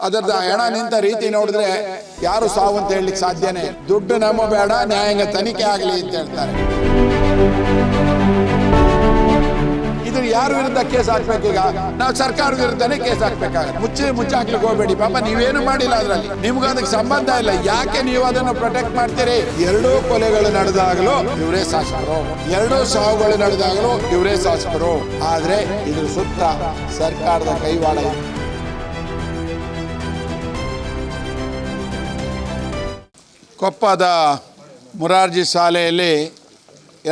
ಅದರದ ಹೆಣ ನಿಂತ ರೀತಿ ನೋಡಿದ್ರೆ ಯಾರು ಸಾವು ಅಂತ ಹೇಳಲಿಕ್ಕೆ ಸಾಧ್ಯನೇ? ದುಡ್ಡು ನಮ್ಮ ಬೇಡ ನ್ಯಾಯಾಂಗ ತನಿಖೆ ಆಗಲಿ ಅಂತ ಹೇಳ್ತಾರೆ. ಇದು ಯಾರ ವಿರುದ್ಧ ಕೇಸ್ ಹಾಕ್ಬೇಕೀಗ ನಾವು ಸರ್ಕಾರ ವಿರುದ್ಧನೇ ಕೇಸ್ ಹಾಕ್ಬೇಕಾಗತ್ತೆ. ಮುಚ್ಚಿ ಮುಚ್ಚಾಕ್ಲಿಕ್ಕೆ ಹೋಗ್ಬೇಡಿ. ಪಾಪ ನೀವೇನು ಮಾಡಿಲ್ಲ ಅದರಲ್ಲಿ. ನಿಮ್ಗೆ ಅದಕ್ಕೆ ಸಂಬಂಧ ಇಲ್ಲ. ಯಾಕೆ ನೀವು ಅದನ್ನು ಪ್ರೊಟೆಕ್ಟ್ ಮಾಡ್ತೀರಿ? ಎರಡೂ ಕೊಲೆಗಳು ನಡೆದಾಗಲೂ ಇವರೇ ಶಾಸಕರು. ಎರಡೂ ಸಾವುಗಳು ನಡೆದಾಗಲೂ ಇವರೇ ಶಾಸಕರು. ಆದ್ರೆ ಇದ್ರ ಸುತ್ತ ಸರ್ಕಾರದ ಕೈವಾಡ ಕೊಪ್ಪದ ಮುರಾರ್ಜಿ ಶಾಲೆಯಲ್ಲಿ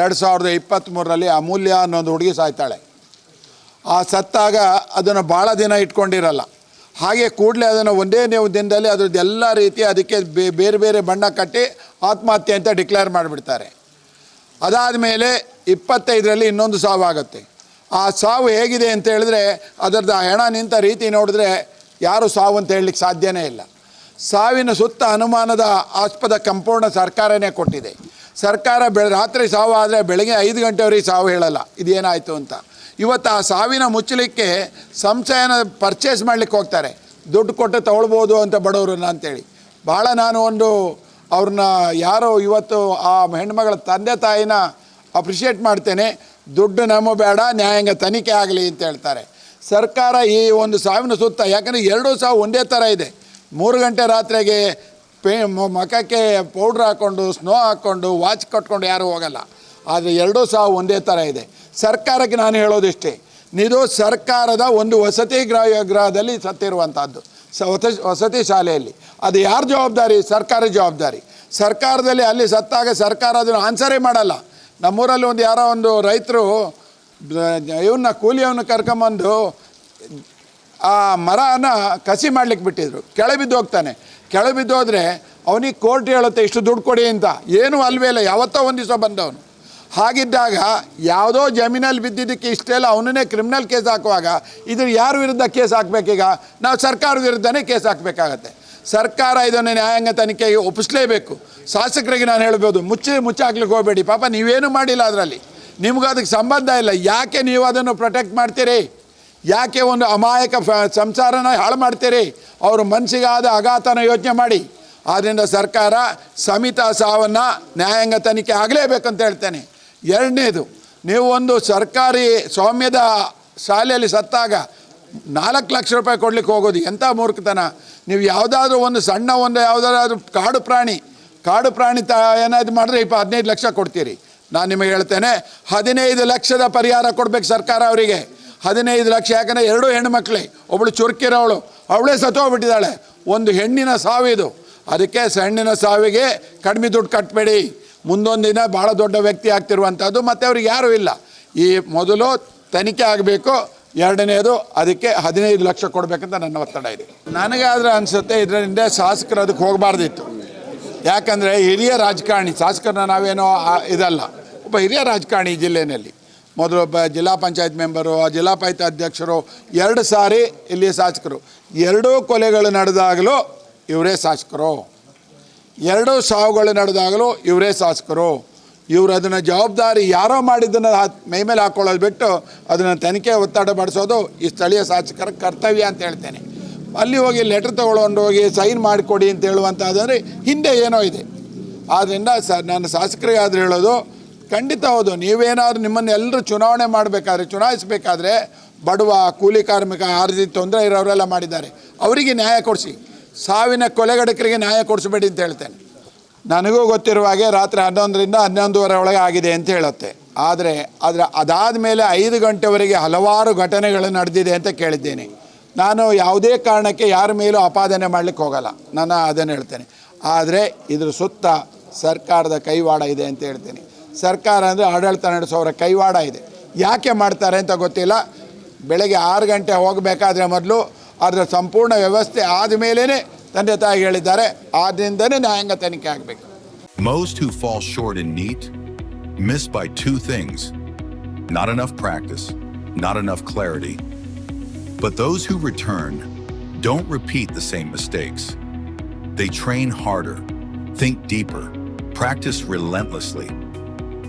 ಎರಡು ಸಾವಿರದ ಇಪ್ಪತ್ತ್ಮೂರರಲ್ಲಿ ಅಮೂಲ್ಯ ಅನ್ನೋದು ಹುಡುಗಿ ಸಾಯ್ತಾಳೆ. ಆ ಸತ್ತಾಗ ಅದನ್ನು ಭಾಳ ದಿನ ಇಟ್ಕೊಂಡಿರಲ್ಲ. ಹಾಗೆ ಕೂಡಲೇ ಅದನ್ನು ಒಂದೇ ನೀವು ದಿನದಲ್ಲಿ ಅದ್ರದ್ದು ಎಲ್ಲ ರೀತಿ ಅದಕ್ಕೆ ಬೇರೆ ಬೇರೆ ಬಣ್ಣ ಕಟ್ಟಿ ಆತ್ಮಹತ್ಯೆ ಅಂತ ಡಿಕ್ಲೇರ್ ಮಾಡಿಬಿಡ್ತಾರೆ. ಅದಾದ ಮೇಲೆ ಇಪ್ಪತ್ತೈದರಲ್ಲಿ ಇನ್ನೊಂದು ಸಾವು ಆಗುತ್ತೆ. ಆ ಸಾವು ಹೇಗಿದೆ ಅಂತ ಹೇಳಿದ್ರೆ ಅದರದ್ದು ಹೆಣ ನಿಂತ ರೀತಿ ನೋಡಿದ್ರೆ ಯಾರು ಸಾವು ಅಂತ ಹೇಳಲಿಕ್ಕೆ ಸಾಧ್ಯವೇ ಇಲ್ಲ. ಸಾವಿನ ಸುತ್ತ ಅನುಮಾನದ ಆಸ್ಪದ ಕಂಪೂರ್ಣ ಸರ್ಕಾರನೇ ಕೊಟ್ಟಿದೆ. ಸರ್ಕಾರ ಬೆಳ, ರಾತ್ರಿ ಸಾವು ಆದರೆ ಬೆಳಗ್ಗೆ ಐದು ಗಂಟೆವರೆಗೆ ಸಾವು ಹೇಳಲ್ಲ. ಇದೇನಾಯಿತು ಅಂತ. ಇವತ್ತು ಆ ಸಾವಿನ ಮುಚ್ಚಲಿಕ್ಕೆ ಸಂಶಯನ ಪರ್ಚೇಸ್ ಮಾಡಲಿಕ್ಕೆ ಹೋಗ್ತಾರೆ. ದುಡ್ಡು ಕೊಟ್ಟು ತಗೊಳ್ಬೋದು ಅಂತ ಬಡವರನ್ನ ಅಂತೇಳಿ ಭಾಳ ನಾನು ಒಂದು ಅವ್ರನ್ನ ಯಾರೋ ಇವತ್ತು ಆ ಹೆಣ್ಮಗಳ ತಂದೆ ತಾಯಿನ ಅಪ್ರಿಷಿಯೇಟ್ ಮಾಡ್ತೇನೆ. ದುಡ್ಡು ನಮ್ಮ ಬೇಡ, ನ್ಯಾಯಾಂಗ ತನಿಖೆ ಆಗಲಿ ಅಂತ ಹೇಳ್ತಾರೆ. ಸರ್ಕಾರ ಈ ಒಂದು ಸಾವಿನ ಸುತ್ತ, ಯಾಕಂದರೆ ಎರಡೂ ಸಾವು ಒಂದೇ ಥರ ಇದೆ. ಮೂರು ಗಂಟೆ ರಾತ್ರಿಗೆ ಪೇ ಮುಖಕ್ಕೆ ಪೌಡ್ರ್ ಹಾಕ್ಕೊಂಡು ಸ್ನೋ ಹಾಕ್ಕೊಂಡು ವಾಚ್ ಕಟ್ಕೊಂಡು ಯಾರೂ ಹೋಗಲ್ಲ. ಆದರೆ ಎರಡೂ ಸಹ ಒಂದೇ ಥರ ಇದೆ. ಸರ್ಕಾರಕ್ಕೆ ನಾನು ಹೇಳೋದಿಷ್ಟೇ, ಇದು ಸರ್ಕಾರದ ಒಂದು ವಸತಿ ಗೃಹ ಗೃಹದಲ್ಲಿ ಸತ್ತಿರುವಂಥದ್ದು ಸ ವಸ- ವಸತಿ ಶಾಲೆಯಲ್ಲಿ. ಅದು ಯಾರ ಜವಾಬ್ದಾರಿ? ಸರ್ಕಾರ ಜವಾಬ್ದಾರಿ. ಸರ್ಕಾರದಲ್ಲಿ ಅಲ್ಲಿ ಸತ್ತಾಗ ಸರ್ಕಾರ ಅದನ್ನು ಆನ್ಸರೇ ಮಾಡಲ್ಲ. ನಮ್ಮೂರಲ್ಲಿ ಒಂದು ಯಾರೋ ಒಂದು ರೈತರು ಇವನ್ನ ಕೂಲಿಯವನ್ನ ಕರ್ಕೊಂಬಂದು ಆ ಮರನ ಕಸಿ ಮಾಡ್ಲಿಕ್ಕೆ ಬಿಟ್ಟಿದ್ರು. ಕೆಳ ಬಿದ್ದು ಹೋಗ್ತಾನೆ. ಕೆಳ ಬಿದ್ದು ಹೋದರೆ ಅವನಿಗೆ ಕೋರ್ಟ್ ಹೇಳುತ್ತೆ, ಇಷ್ಟು ದುಡ್ಡು ಕೊಡಿ ಅಂತ. ಏನೂ ಅಲ್ವೇ ಇಲ್ಲ, ಯಾವತ್ತೋ ಒಂದು ದಿವಸ ಬಂದವನು. ಹಾಗಿದ್ದಾಗ ಯಾವುದೋ ಜಮೀನಲ್ಲಿ ಬಿದ್ದಿದ್ದಕ್ಕೆ ಇಷ್ಟೆಲ್ಲ ಅವನನ್ನೇ ಕ್ರಿಮಿನಲ್ ಕೇಸ್ ಹಾಕುವಾಗ ಇದು ಯಾರ ವಿರುದ್ಧ ಕೇಸ್ ಹಾಕಬೇಕೀಗ ನಾವು ಸರ್ಕಾರ ವಿರುದ್ಧನೇ ಕೇಸ್ ಹಾಕಬೇಕಾಗತ್ತೆ. ಸರ್ಕಾರ ಇದನ್ನು ನ್ಯಾಯಾಂಗ ತನಿಖೆಗೆ ಒಪ್ಪಿಸಲೇಬೇಕು. ಶಾಸಕರಿಗೆ ನಾನು ಹೇಳ್ಬೋದು, ಮುಚ್ಚಿ ಮುಚ್ಚಾಕ್ಲಿಕ್ಕೆ ಹೋಗಬೇಡಿ. ಪಾಪ ನೀವೇನು ಮಾಡಿಲ್ಲ ಅದರಲ್ಲಿ. ನಿಮ್ಗೆ ಅದಕ್ಕೆ ಸಂಬಂಧ ಇಲ್ಲ. ಯಾಕೆ ನೀವು ಅದನ್ನು ಪ್ರೊಟೆಕ್ಟ್ ಮಾಡ್ತೀರಿ? ಯಾಕೆ ಒಂದು ಅಮಾಯಕ ಫ ಸಂಸಾರನ ಹಾಳು ಮಾಡ್ತೀರಿ? ಅವರು ಮನಸ್ಸಿಗಾದ ಆಘಾತನ ಯೋಚನೆ ಮಾಡಿ. ಆದ್ದರಿಂದ ಸರ್ಕಾರ ಸಮಿತ ಸಾವನ್ನು ನ್ಯಾಯಾಂಗ ತನಿಖೆ ಆಗಲೇಬೇಕಂತ ಹೇಳ್ತೇನೆ. ಎರಡನೇದು, ನೀವು ಒಂದು ಸರ್ಕಾರಿ ಸ್ವಾಮ್ಯದ ಶಾಲೆಯಲ್ಲಿ ಸತ್ತಾಗ ನಾಲ್ಕು ಲಕ್ಷ ರೂಪಾಯಿ ಕೊಡ್ಲಿಕ್ಕೆ ಹೋಗೋದು ಎಂಥ ಮೂರ್ಖತನ? ನೀವು ಯಾವುದಾದ್ರೂ ಒಂದು ಸಣ್ಣ ಒಂದು ಯಾವುದಾದ್ರೂ ಕಾಡು ಪ್ರಾಣಿ ಕಾಡು ಪ್ರಾಣಿ ತ ಏನಾದ್ರು ಮಾಡಿದ್ರೆ ಇಪ್ಪ ಹದಿನೈದು ಲಕ್ಷ ಕೊಡ್ತೀರಿ. ನಾನು ನಿಮಗೆ ಹೇಳ್ತೇನೆ, ಹದಿನೈದು ಲಕ್ಷದ ಪರಿಹಾರ ಕೊಡ್ಬೇಕು ಸರ್ಕಾರ ಅವರಿಗೆ. ಹದಿನೈದು ಲಕ್ಷ, ಯಾಕಂದರೆ ಎರಡೂ ಹೆಣ್ಣುಮಕ್ಳೇ ಒಬ್ಬಳು ಚುರುಕಿರೋವಳು ಅವಳೇ. ಸತ್ತೋಗ್ಬಿಟ್ಟಿದ್ದಾಳೆ. ಒಂದು ಹೆಣ್ಣಿನ ಸಾವಿದು ಅದಕ್ಕೆ ಹೆಣ್ಣಿನ ಸಾವಿಗೆ ಕಡಿಮೆ ದುಡ್ಡು ಕಟ್ಟಬೇಡಿ ಮುಂದೊಂದು ದಿನ ಭಾಳ ದೊಡ್ಡ ವ್ಯಕ್ತಿ ಆಗ್ತಿರುವಂಥದ್ದು ಮತ್ತು ಅವ್ರಿಗೆ ಯಾರೂ ಇಲ್ಲ. ಈ ಮೊದಲು ತನಿಖೆ ಆಗಬೇಕು, ಎರಡನೇದು ಅದಕ್ಕೆ ಹದಿನೈದು ಲಕ್ಷ ಕೊಡಬೇಕಂತ ನನ್ನ ಒತ್ತಡ ಇದೆ. ನನಗೆ ಆದರೆ ಅನಿಸುತ್ತೆ ಇದರಿಂದ ಶಾಸಕರು ಅದಕ್ಕೆ ಹೋಗಬಾರ್ದಿತ್ತು. ಯಾಕಂದರೆ ಹಿರಿಯ ರಾಜಕಾರಣಿ, ಶಾಸಕರನ್ನ ನಾವೇನೋ ಇದಲ್ಲ. ಒಬ್ಬ ಹಿರಿಯ ರಾಜಕಾರಣಿ ಜಿಲ್ಲೆಯಲ್ಲಿ. ಮೊದಲು ಜಿಲ್ಲಾ ಪಂಚಾಯತ್ ಮೆಂಬರು ಜಿಲ್ಲಾ ಪಂಚಾಯತ್ ಅಧ್ಯಕ್ಷರು ಎರಡು ಸಾರಿ ಇಲ್ಲಿ ಶಾಸಕರು. ಎರಡೂ ಕೊಲೆಗಳು ನಡೆದಾಗಲೂ ಇವರೇ ಶಾಸಕರು. ಎರಡೂ ಸಾವುಗಳು ನಡೆದಾಗಲೂ ಇವರೇ ಶಾಸಕರು. ಇವರು ಅದನ್ನು ಜವಾಬ್ದಾರಿ ಯಾರೋ ಮಾಡಿದ್ದನ್ನು ಮೈ ಮೇಲೆ ಹಾಕ್ಕೊಳ್ಳೋದು ಬಿಟ್ಟು ಅದನ್ನು ತನಿಖೆ ಒತ್ತಡ ಪಡಿಸೋದು ಈ ಸ್ಥಳೀಯ ಶಾಸಕರ ಕರ್ತವ್ಯ ಅಂತ ಹೇಳ್ತೇನೆ. ಅಲ್ಲಿ ಹೋಗಿ ಲೆಟ್ರ್ ತೊಗೊಳ್ಕೊಂಡು ಹೋಗಿ ಸೈನ್ ಮಾಡಿಕೊಡಿ ಅಂತ ಹೇಳುವಂಥದ್ದಂದರೆ ಹಿಂದೆ ಏನೋ ಇದೆ. ಆದ್ದರಿಂದ ಸ ನನ್ನ ಶಾಸಕರಿಗಾದ್ರೆ ಹೇಳೋದು ಖಂಡಿತ ಹೌದು. ನೀವೇನಾದ್ರೂ ನಿಮ್ಮನ್ನು ಎಲ್ಲರೂ ಚುನಾವಣೆ ಮಾಡಬೇಕಾದ್ರೆ, ಚುನಾಯಿಸಬೇಕಾದ್ರೆ ಬಡವ, ಕೂಲಿ ಕಾರ್ಮಿಕ ಆ ತೊಂದರೆ ಇರೋರೆಲ್ಲ ಮಾಡಿದ್ದಾರೆ. ಅವರಿಗೆ ನ್ಯಾಯ ಕೊಡಿಸಿ. ಸಾವಿನ ಕೊಲೆಗಡಕರಿಗೆ ನ್ಯಾಯ ಕೊಡಿಸಬೇಡಿ ಅಂತ ಹೇಳ್ತೇನೆ. ನನಗೂ ಗೊತ್ತಿರುವ ಹಾಗೆ ರಾತ್ರಿ ಹನ್ನೊಂದರಿಂದ ಹನ್ನೊಂದುವರೆ ಒಳಗೆ ಆಗಿದೆ ಅಂತ ಹೇಳುತ್ತೆ. ಆದರೆ ಅದರ ಅದಾದ ಮೇಲೆ ಐದು ಗಂಟೆವರೆಗೆ ಹಲವಾರು ಘಟನೆಗಳು ನಡೆದಿದೆ ಅಂತ ಕೇಳಿದ್ದೇನೆ. ನಾನು ಯಾವುದೇ ಕಾರಣಕ್ಕೆ ಯಾರ ಮೇಲೂ ಅಪಾದನೆ ಮಾಡಲಿಕ್ಕೆ ಹೋಗಲ್ಲ. ನಾನು ಅದನ್ನು ಹೇಳ್ತೇನೆ. ಆದರೆ ಇದ್ರ ಸುತ್ತ ಸರ್ಕಾರದ ಕೈವಾಡ ಇದೆ ಅಂತ ಹೇಳ್ತೀನಿ. ಸರ್ಕಾರ ಅಂದರೆ ಆಡಳಿತ ನಡೆಸೋರ ಕೈವಾಡ ಇದೆ ಯಾಕೆ ಮಾಡ್ತಾರೆ ಅಂತ ಗೊತ್ತಿಲ್ಲ ಬೆಳಗ್ಗೆ ಆರು ಗಂಟೆ ಹೋಗಬೇಕಾದ್ರೆ ಮೊದಲು ಅದರ ಸಂಪೂರ್ಣ ವ್ಯವಸ್ಥೆ ಆದ ಮೇಲೇ ತಂದೆ ತಾಯಿ ಹೇಳಿದ್ದಾರೆ ಆದ್ದರಿಂದನೇ ನ್ಯಾಯಾಂಗ ತನಿಖೆ ಆಗಬೇಕು Most who fall short in NEAT miss by two things not enough practice, not enough clarity. But those who return don't repeat the same mistakes. They train harder, think deeper, practice relentlessly.